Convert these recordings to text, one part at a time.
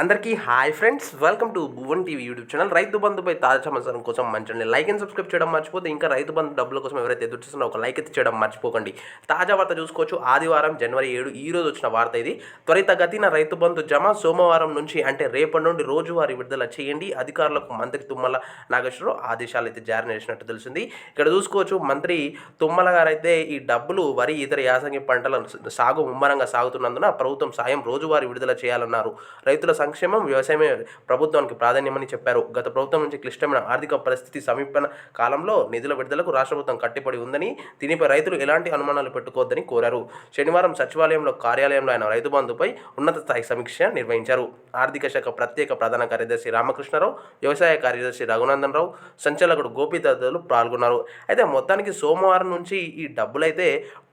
అందరికీ hi friends welcome to Bhuvan TV YouTube channel. రైతు బంధుపై తాజా సమాచారం కోసం మంచి లైక్ అండ్ సబ్స్క్రైబ్ చేయడం మర్చిపోతే ఇంకా రైతు బంధు డబ్బుల కోసం ఎవరైతే ఎదురు చూస్తున్నారో ఒక లైక్ అయితే చేయడం మర్చిపోకండి. తాజా వార్త చూసుకోవచ్చు. ఆదివారం జనవరి ఏడు ఈ రోజు వచ్చిన వార్త ఇది. త్వరితగతిన రైతు బంధు జమ సోమవారం నుంచి అంటే రేపటి నుండి రోజువారీ విడుదల చేయండి. అధికారులకు మంత్రి తుమ్మల నాగేశ్వరరావు ఆదేశాలు అయితే జారీ చేసినట్టు తెలిసింది. ఇక్కడ చూసుకోవచ్చు మంత్రి తుమ్మల గారు అయితే ఈ డబ్బులు వరి ఇతర యాసంగి పంటల సాగు ముమ్మరంగా సాగుతున్నందున ప్రభుత్వం సాయం రోజువారీ విడుదల చేయాలన్నారు. రైతుల సంక్షేమం వ్యవసాయమే ప్రభుత్వానికి ప్రాధాన్యమని చెప్పారు. గత ప్రభుత్వం నుంచి క్లిష్టమైన ఆర్థిక పరిస్థితి సమీపన కాలంలో నిధుల విడుదలకు రాష్ట్ర ప్రభుత్వం కట్టిపడి ఉందని దీనిపై రైతులు ఎలాంటి అనుమానాలు పెట్టుకోవద్దని కోరారు. శనివారం సచివాలయంలో కార్యాలయంలో ఆయన రైతు బంధుపై ఉన్నత స్థాయి సమీక్ష నిర్వహించారు. ఆర్థిక శాఖ ప్రత్యేక ప్రధాన కార్యదర్శి రామకృష్ణరావు వ్యవసాయ కార్యదర్శి రఘునందన్ రావు సంచాలకుడు గోపి తదితరులు పాల్గొన్నారు. అయితే మొత్తానికి సోమవారం నుంచి ఈ డబ్బులైతే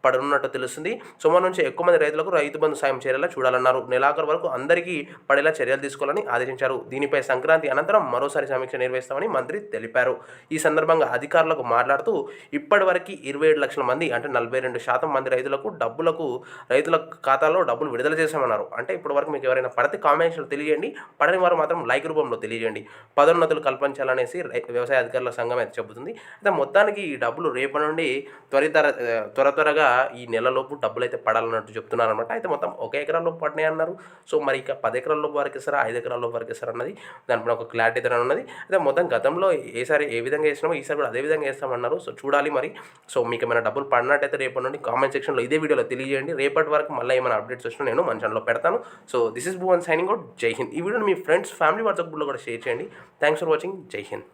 పడనున్నట్టు తెలుస్తుంది. సోమవారం నుంచి ఎక్కువ మంది రైతులకు రైతు బంధు సాయం చేరేలా చూడాలన్నారు. నెలాఖరు వరకు అందరికీ పడేలా చర్యలు తీసుకోవాలని ఆదేశించారు. దీనిపై సంక్రాంతి అనంతరం మరోసారి సమీక్ష నిర్వహిస్తామని మంత్రి తెలిపారు. ఈ సందర్భంగా అధికారులకు మాట్లాడుతూ ఇప్పటివరకు ఇరవై ఏడు లక్షల మంది అంటే నలభై రెండు శాతం మంది రైతులకు డబ్బులకు రైతుల ఖాతాలో డబ్బులు విడుదల చేశామన్నారు. అంటే ఇప్పటి వరకు మీకు ఎవరైనా పడితే కామెంట్స్లో తెలియజేయండి. పడని వారు మాత్రం లైక్ రూపంలో తెలియజేయండి. పదోన్నతులు కల్పించాలనేసి రై- వ్యవసాయ అధికారుల సంఘం అయితే చెబుతుంది. అయితే మొత్తానికి ఈ డబ్బులు రేపటి నుండి త్వరితర త్వర త్వరగా ఈ నెలలోపు డబ్బులు అయితే పడాలన్నట్టు చెప్తున్నారు అనమాట అయితే మొత్తం ఒక ఎకరాల్లో పడినాయి అన్నారు సో మరి ఇక పది ఎకరాల్లో వరకు ఇస్తారా ఐదు ఎకరాల్లో వరకు ఇస్తారా అన్నది దానిపైన ఒక క్లారిటీ అయితే ఉన్నది అయితే మొత్తం గతంలో ఏసారి ఏ విధంగా వేసినామో ఈసారి కూడా అదే విధంగా వేస్తామన్నారు. సో చూడాలి మరి. సో మీకు ఏమైనా డబ్బులు పడినట్టయితే రేపటి నుండి కామెంట్ సెక్షన్లో ఇదే వీడియోలో తెలియజేయండి. రేపటి వరకు మళ్ళీ ఏమైనా అప్డేట్స్ వచ్చినా నేను మన ఛానల్లో పెడతాను. So this is Bhuvan signing out. Jai Hind. ఈ వీడియోని మీ ఫ్రెండ్స్ ఫ్యామిలీ వాట్సాప్ గ్రూప్లో కూడా షేర్ చేయండి. Thanks for watching. Jai Hind.